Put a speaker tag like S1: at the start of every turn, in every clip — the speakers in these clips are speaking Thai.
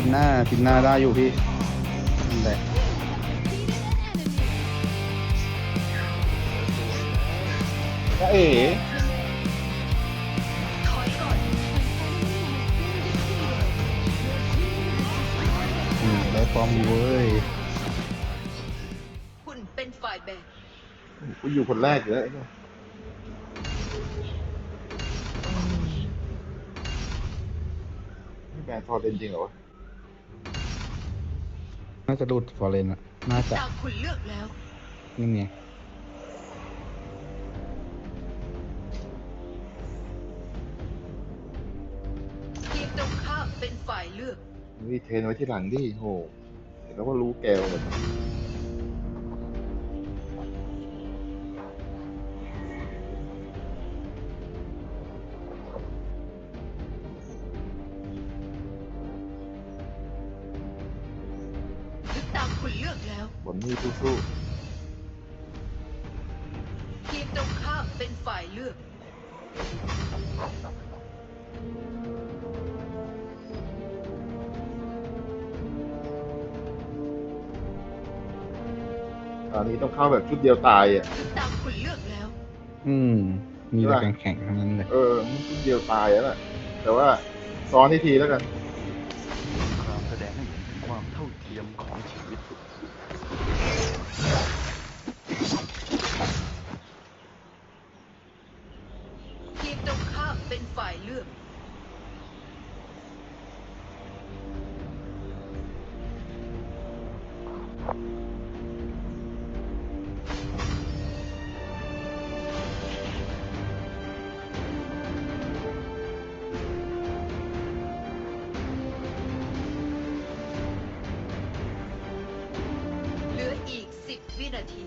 S1: ทินหน้าทินหน้าได้อยู่พี่นั่นแหละ
S2: ก็เอ๋
S3: ถอยก่อน
S1: อืมได้ฟอร์มดีเว้ย
S3: คุณเป็นฝ่ายแบก
S2: กูอยู่คนแรกอยู่แล้วไอ้เนี่ยนี่แบรนด์ทอร์เรนจริงเหรอวะ
S1: น่าจะรูดฟอร์เรนอะน่าจะ
S3: ตามคุณเลือกแล้ว
S1: นี่ไง
S3: ทีมตรงข้ามเป็นฝ่ายเลือก
S2: นี่เทรนไว้ที่หลังดิโหเห็นแล้วว่ารู้แกวเลย สู้
S3: ทีมตรงข้ามเป็นฝ่ายเลือก
S2: ๆตอนนี้ต้องเข้าแบบชุดเดียวตายอะ
S3: ถึงตามคุณเลือกแล้ว
S1: อืม มีแต่
S2: ใช่ปะ
S1: แข็งๆทั้งนั้นเลย
S2: เออมันชุดเดียวตายแล้วล่ะแต่ว่าซ้อนที่ทีแล้วกัน
S4: นาที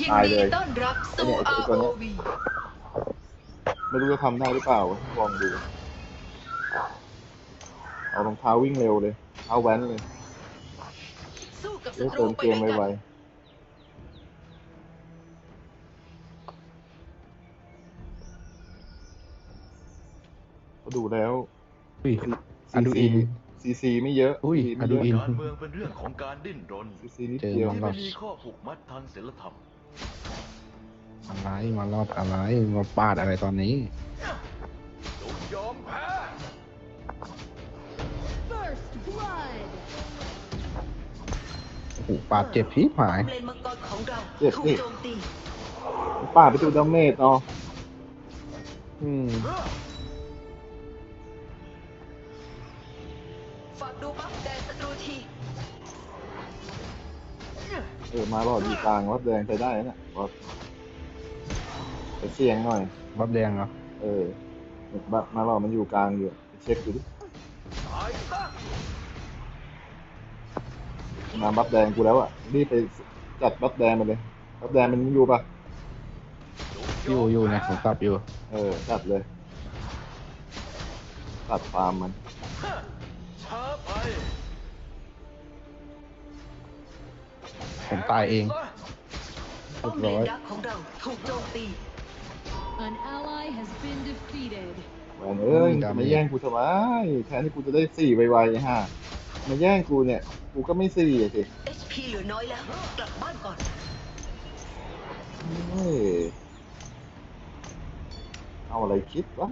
S4: ยิ
S3: น
S2: ตาย
S3: ดี
S2: เลย
S3: ต้อนรับสู่
S2: ไอ้เนี่ยไอ้ตัวเนี้ย
S3: ROV
S2: ไม่รู้จะทำได้หรือเปล่าลองดู เอารองเท้าวิ่งเร็วเลยเท้าแว้นเลย
S3: สู้กับ
S2: เดี๋
S3: ศั
S2: ยว
S3: ต
S2: เติ
S3: รู
S2: ม
S3: ไป
S2: เกม
S3: ด้วย
S2: ไว
S3: กัน
S2: ๆ ดูแล้ว
S1: อุ้ยอันดูอิน
S2: ซีซีไม่เยอะ
S1: อุ้ย
S2: CC ไม่
S1: อดู
S2: เย
S1: อิ
S2: อะ
S1: น
S4: การเมืองเป็นเรื่องของการดิ้นรน
S2: ซีซีนิด
S1: เจอ
S2: เดียว
S4: ที่
S1: มา
S4: ไม่มีข้อผูกมัดทางศีลธรรม
S1: อะไรมารอดอะไรมาปาดอะไรตอนนี้
S4: จงยอมแพ้
S5: First blood.
S1: โอ้โหปาดเจ็บพีหาย
S3: เลนมังกรของเรา
S2: เจ็บ
S3: ถูก
S2: ดิ
S3: โจมตี
S2: ป้าดไปดูดาเมจเอา
S1: อืม
S2: ออมาหลอดอยู่กลางวัดแดงใช้ได้นะเนี่ยวัดไปเสี่ยงหน่อย
S1: บับแดงเหรอ
S2: เออบัมาหลอดมันอยู่กลางอยู่ไปเช็คดูดิ
S4: ตายซะ
S2: มาบัฟแดงกูแล้วอะรีบไปจัดบัฟแดงมาเลยบัฟแดงมันยังอยู่ปะ
S1: อยู่อยู่เนี่ยผมตัดอยู่
S2: เออจัดเลยตัดฟาร์มมัน
S4: ช้าไป
S1: ผมตายเอง
S3: ป้อมเลนดักของเราถูกโจมตี
S5: An ally has been defeated.
S2: แหวนเอ้ย
S1: อืมดาเมจ
S2: มาแย่งกูทำไมแทนที่กูจะได้สี่ไวๆฮะมาแย่งกูเนี่ย กูก็ไม่สี่อะสิ
S3: HP เหลือน้อยแล้ว กลับบ้านก่อน
S2: เฮ้ยเอาอะไรคิดวะ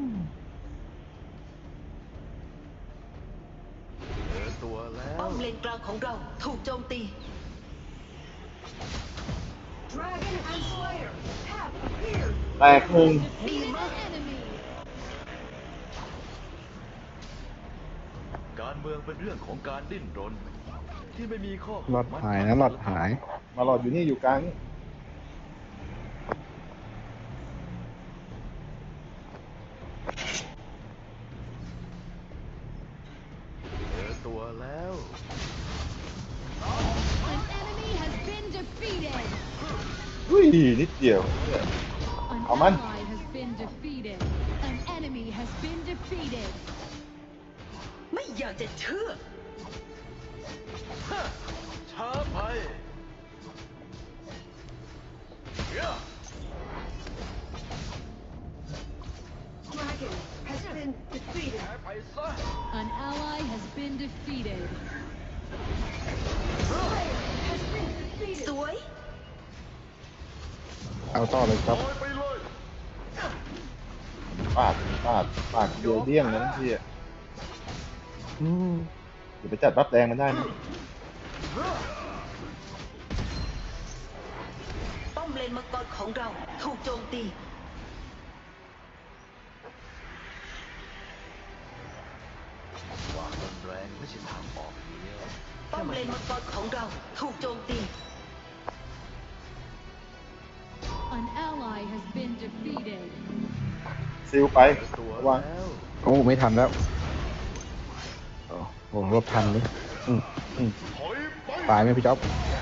S4: เจอตัวแล้ว
S3: ป้อมเลนกลางของเราถูกโจมตี
S5: Dragon and Slayer have appeared.
S2: แตกหนึ่ง
S5: Defeated an enemy.
S4: การเมืองเป็นเรื่องของการดิ้นรน ที่ไม่มีข้อ
S1: หลอดหายนะหลอดหาย
S2: มาหลอดอยู่นี่อยู่กลางนี่
S4: อุ้
S2: ยนิดเดียว
S5: An
S2: Come on.
S5: ally has been defeated. An enemy has been defeated.
S3: ไม่อยากจะเชื่อ
S4: ช้าไปเหี้ย
S5: Dragon has been defeated.
S4: ไปซะ
S6: An ally has been
S1: เอาต่อเลยครับ
S4: โอยไปเลย
S2: ปาดปาดปาดเดียวเดี้ยงนะพี่อะอืมเดี๋ยวไปจัดบัฟแดงมันได้นะ
S3: ป้อมเลนมังกรของเราถูกโจมตี
S4: ความรุนแรงไม่ใช่ทางออกเดียว
S3: ป้อมเลนมังกรของเราถูกโจมตี
S6: An ally has been defeated.
S2: ซิลไป
S4: ตัว
S2: ระวัง
S4: แล้ว
S1: โอ้ ไม่ทันแล้วโอ้โหรบทันเลยอืมอืม
S4: ถอยไป
S1: ตายไหมพี่จ๊อบ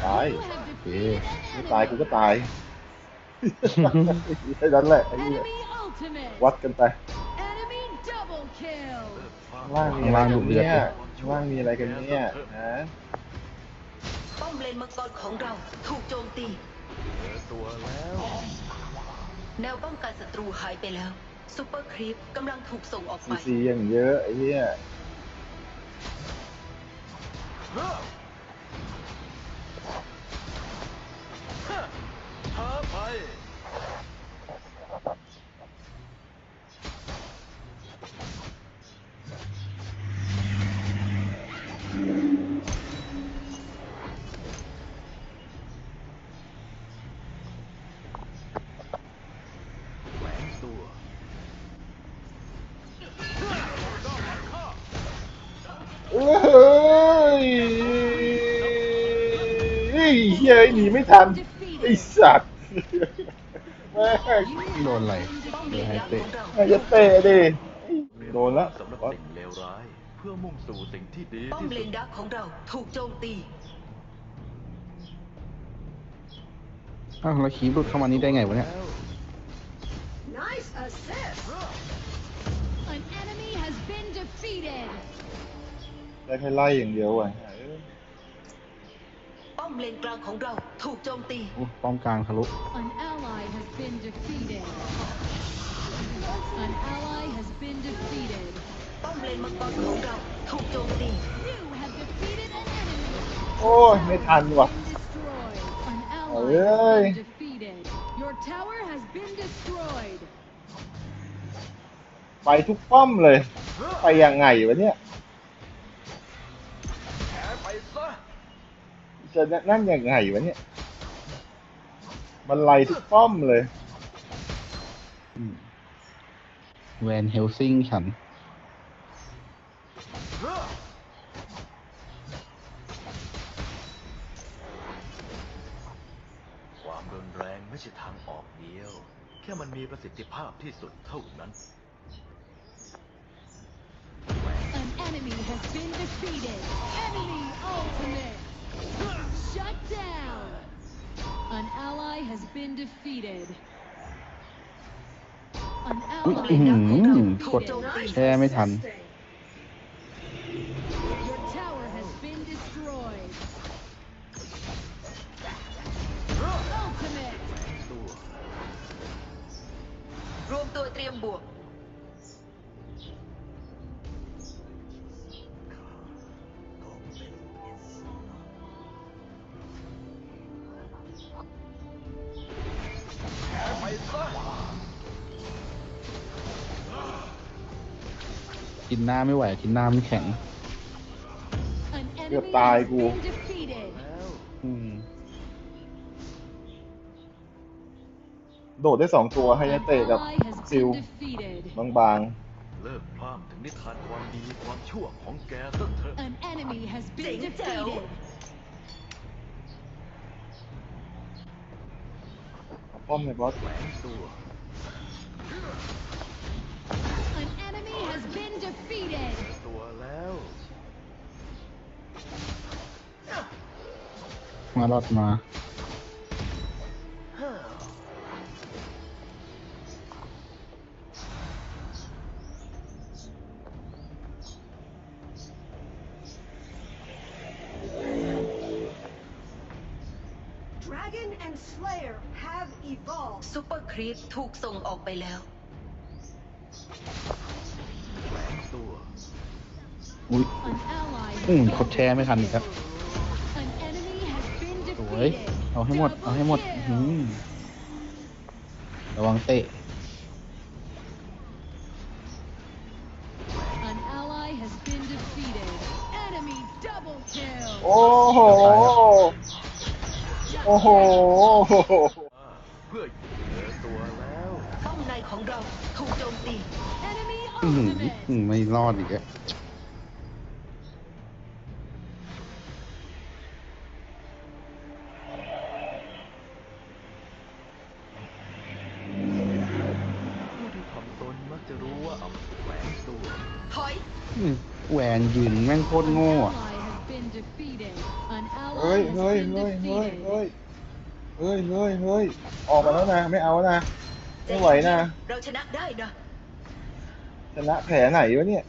S2: ตาย
S6: You have defeated an
S2: ไม่ตายกู
S6: enemy.
S2: ก็ตายแค่นั้นแหละไอ้เหี้ย
S6: Enemy ultimate.
S2: วัดกันไป
S6: Enemy double kill.
S2: ข้างล่างมีอะไรกันเนี่ยข้างล่างมีอะไรกันเนี่ยนะ
S3: ป้อมเลนมังกรของเราถูกโจมตี
S4: เจอตัวแล้ว
S3: แนวป้องกันศัตรูหายไปแล้วซูเปอร์ครีปกำลังถูกส่งออก
S2: ซี
S3: ไป
S2: ซีอย่างเยอะไอ้เหี้ย
S4: ช้าไป
S2: เฮ้ยเหี้ยหนีไม่ทัน ไอ้
S6: Defeated.
S2: สัตว์แม่ง
S1: โดนอะไร
S3: ป้อม
S1: เดี๋
S3: เล
S1: ยวนให้
S3: ยักษ์
S1: เตะ
S3: ของเรา
S2: น่าจะเตะดิ โดนละ
S4: สำหรับสิ่งเลวร้าย เพื่อมุ่งสู่สิ่งที่ดี
S3: ป้อม
S4: ที่
S3: เล
S4: สุด
S3: นยักษ์ของเราถูกโจมตี
S1: อ้าวแล้วคีบหลุดเข้ามานี่ได้ไงวะเนี่ย
S5: Nice assist.
S6: An enemy has been defeated.
S2: ได้แค่ไล่อย่างเดียวอะ
S3: ป้อ มเลนกลางของเราถูกโจมตี
S1: โอ้ป้อมกลางทะลุ
S6: An ally has been defeated. An ally has been defeated.
S3: ป้อมเลนมังกรของเราถูกโจมตี
S6: You have defeated an enemy.
S2: โอ้ย ไม่ทันว่ะ
S6: Destroyed. An
S2: Ôi
S6: ally has
S2: ơi.
S6: been defeated. Your tower has been destroyed.
S2: ไปทุกป้อมเลย ไปยังไงวะเนี่ย จะนั่นยังไงวะเนี่ย มันไล่ทุกป้อมเลย
S1: อืมแวนเฮลซิงฉัน
S4: ความรุนแรงไม่ใช่ทางออกเดียว แค่มันมีประสิทธิภาพที่สุดเท่านั้น
S6: An enemy has been defeated. Enemy ultimate. Shut down. An ally has been defeated. An
S1: อุ๊ย
S6: ally
S1: อื้อ
S6: has
S1: หื
S6: been
S1: อกด
S6: defeated.
S1: แช่ไม่ทัน
S5: Sustain.
S6: Your tower has been destroyed. Ultimate.
S4: ตัว
S3: รวมตัวเตรียมบวก
S1: กินหน้าไม่ไหวกินหน้ามันแข็ง
S6: An
S2: Được
S6: enemy
S2: tài
S6: has
S2: của-
S6: been defeated.
S4: แล้ว
S1: อืม
S2: โดดได้สองตัวให้ยา
S6: An
S2: เตะกับ
S6: ally has
S2: ซิล
S6: been defeated.
S2: บาง
S4: เลิกพร่ำถึงนิทานความดีความชั่วของแกสักเถอะ
S6: An enemy has been
S3: Ding
S6: defeated.
S3: dong.
S2: ๆป้อมในบอส
S4: แหวนตัวา
S1: รอดมา
S3: ซูเปอร์ครีปถูกส่งออกไปแล้ว
S1: อุ้ยอุ้
S6: has
S1: ดแชร์ไม่ทันครับ วย
S6: defeated.
S1: เอาให้หมด เอาให้หมด
S6: Double
S1: อื
S6: kill.
S1: มระวังเตะ
S6: An ally has been defeated. Enemy double kill.
S2: โอ้โห โอ้โห
S4: เพื่อเจอตัวแล้ว
S3: ป้อมในของเราถูกโจมตี
S6: Enemy
S1: อื้อหือ
S6: ultimate.
S1: อืมไม่รอดอีกอะ
S4: ผู้
S3: ยื
S1: นแม่งโคตรโง่อะ
S2: เฮ้ยเฮ้ยเฮ้ยเฮ้ยเฮ้ยเฮ้ยเฮ้ยเฮ้ยออกมาแล้วนะ ไม่เอานะ ไม่ไหวนะ
S3: เราชนะได้นะ
S2: ชนะแผลไหนวะเนี่ย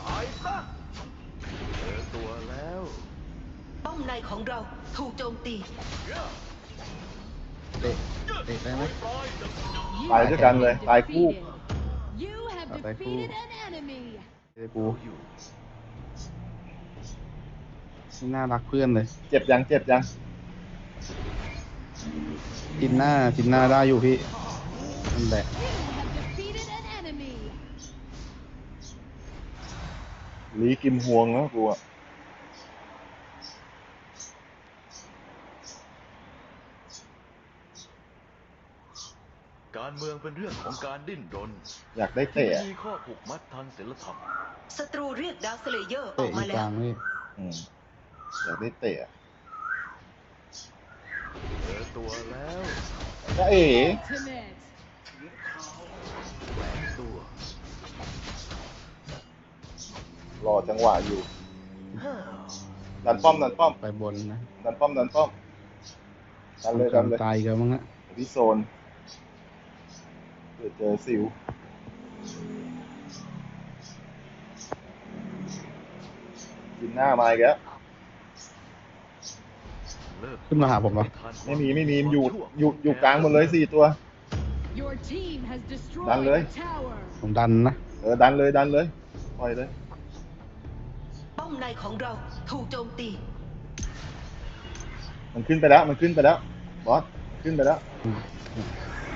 S4: ตายซะเจอตัวแล้ว
S3: ป้อมในของเราถูกโจมตี
S1: เตะเตะได้ไหม
S6: You
S2: ตายด้วยกันเลย
S6: have
S2: ตายคู่
S6: defeated. You have
S1: ตายคู่
S6: defeated an enemy.
S1: เตะกู
S4: อยู่
S1: นี่น่ารักเพื่อนเลย
S2: เจ็บยังเจ็บยัง
S1: จินหน้าจินหน้าได้อยู่พี่นั่นแหละ
S6: You have defeated an enemy.
S2: ลีกิมฮวงแล้วกูอะ
S4: การเมืองเป็นเรื่องของการดิ้นรน
S2: อยากได้
S4: ที่
S2: เตะ
S4: ไม่
S2: อะ
S4: มีข้อผูกมัดทางศีลธรรม
S3: ศัตรูเรียกดาวสเลเยอร์อ
S1: เตะ
S3: อก
S1: อ
S3: มา
S1: ยู่ก
S3: แล้
S1: ลาวงพี่
S2: อืมอยากได้เตะอะ
S4: เจอตัวแล้ว
S2: จ้าเอ๋
S6: Ultimate.
S4: แฝงตัว
S2: รอจังหวะอยู่ดันป้อมดันป้อม
S1: ไปบนนะ
S2: ดันป้อมดันป้อมดันเลยดันเลย
S1: ตายกันมั้งอะ
S2: ที่โซน เดี๋ยวเจอซิวกินหน้ามาอีกแล้ว
S4: เลิก
S1: ขึ้นมาหาผมเหรอ
S2: ไม่มีไม่มีมันอยู่อยู่อยู่กลางหมดเลยสี่ตัว
S6: Your team has destroyed
S2: Done rồi.
S6: a tower.
S1: ผมดันนะ
S2: เออดันเลยดันเลยปล่อยเลย
S3: ป้อมในของเราถูกโจมตี
S2: มันขึ้นไปแล้ว มันขึ้นไปแล้ว บอส ขึ้นไปแล้ว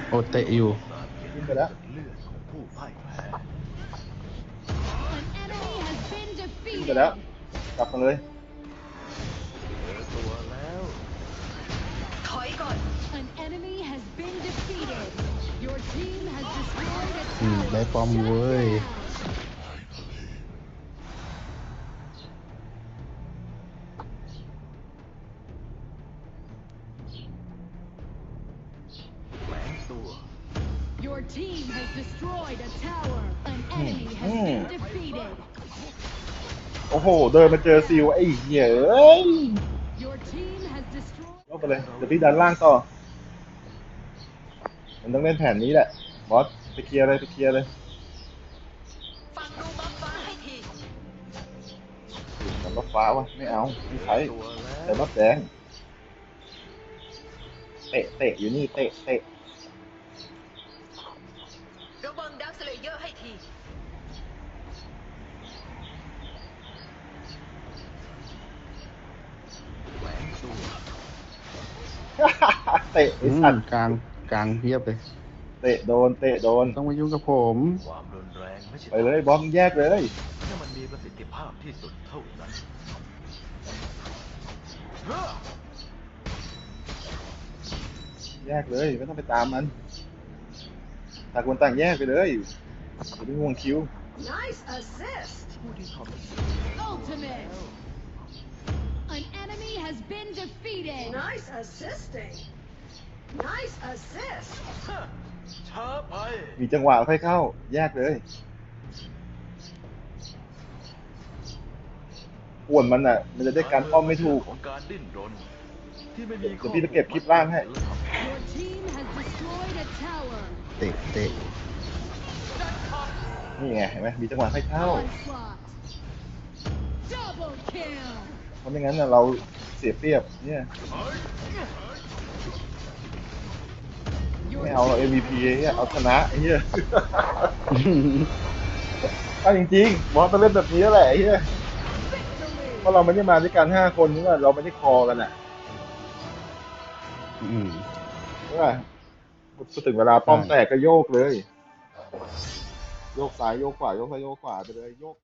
S1: โอเตะอยู่
S2: ขึ้นไปแล้ว
S4: เลือดของผู้พ่ายแพ้
S6: An enemy has been
S2: ขึ้นไปแล้ว
S6: defeated.
S2: กลับมาเลย
S4: เจอตัวแล้ว
S3: ถอยก่อน
S6: An enemy has been defeated. Your team has destroyed a
S1: อืม
S6: tower.
S1: ได้ป้อมเว้ย
S6: Shut down.
S2: โอ้โห เดินมาเจอซิวไอ้เหี้ยเอ้ยลบไปเลย เดี๋ยวพี่ดันล่างต่อ มันต้องเล่นแผนนี้แหละ บอสไปเคลียร์เลยไปเคลียร์เลยมันรถฟ้าวะไม่เอาไม่ใช้
S4: แล้ว
S2: แต่รถแดงเตะเตะอยู่นี่เตะเตะ
S3: เบิงดาวสเลเยอร์ให้ที
S4: แฝงตัว
S2: เตะไอ้
S1: อื
S2: สั
S1: ม
S2: ตว์
S1: กลางกลางเพียบเลย
S2: เตะโดน เตะโดน
S1: ต้องมายุ่งกับผม
S4: ความรุนแรงไม่ใช่
S2: ไปเลยบอมแยกเลย
S4: ถ้ามันมีประสิทธิภาพที่สุดเท่านั้น
S2: แยกเลยไม่ต้องไปตามมันต่างคนต่างแยกไปเลยอย่าไปห่วงคิว
S5: Nice assist.
S4: ผู้ที่ทำ
S6: Ultimate. An enemy has been defeated.
S5: Nice assisting. Nice assist.
S4: ช้าไป
S2: มีจังหวะค่อยเข้า แยกเลยป่วนมันอะ มันจะได้การป้อมไม่ถูก
S4: ของการดิ้นรนที่ไม่มี
S2: เดี๋ยวพี่จะเก็บคลิปล่างให้
S6: Your team has destroyed a tower.
S1: เตะเตะ
S2: นี่ไงเห็นไหมมีจังหวะค่อยเข้า
S6: Onslaught. Double kill.
S2: เพราะไม่งั้นน่ะเราเสียเปรียบเนี่ย
S6: Your
S2: ไม่เอาเรา
S6: team
S2: MVP ไอ้เหี้ยเอาชนะไอ้เหี้ยเอาจริงๆบอสต้องเล่นแบบนี้แล้วแหละไอ้เหี้ยเพราะเราไม่ได้มาด้วยกันห้าคนนี่ว่าเราไม่ได้คอกันอะ
S1: อืม
S2: ใช่ป่ะพอถึงเวลาป้อมแตกก็โยกเลย โยกซ้ายโยกขวาโยกซ้ายโยกขวาไปเลยโยก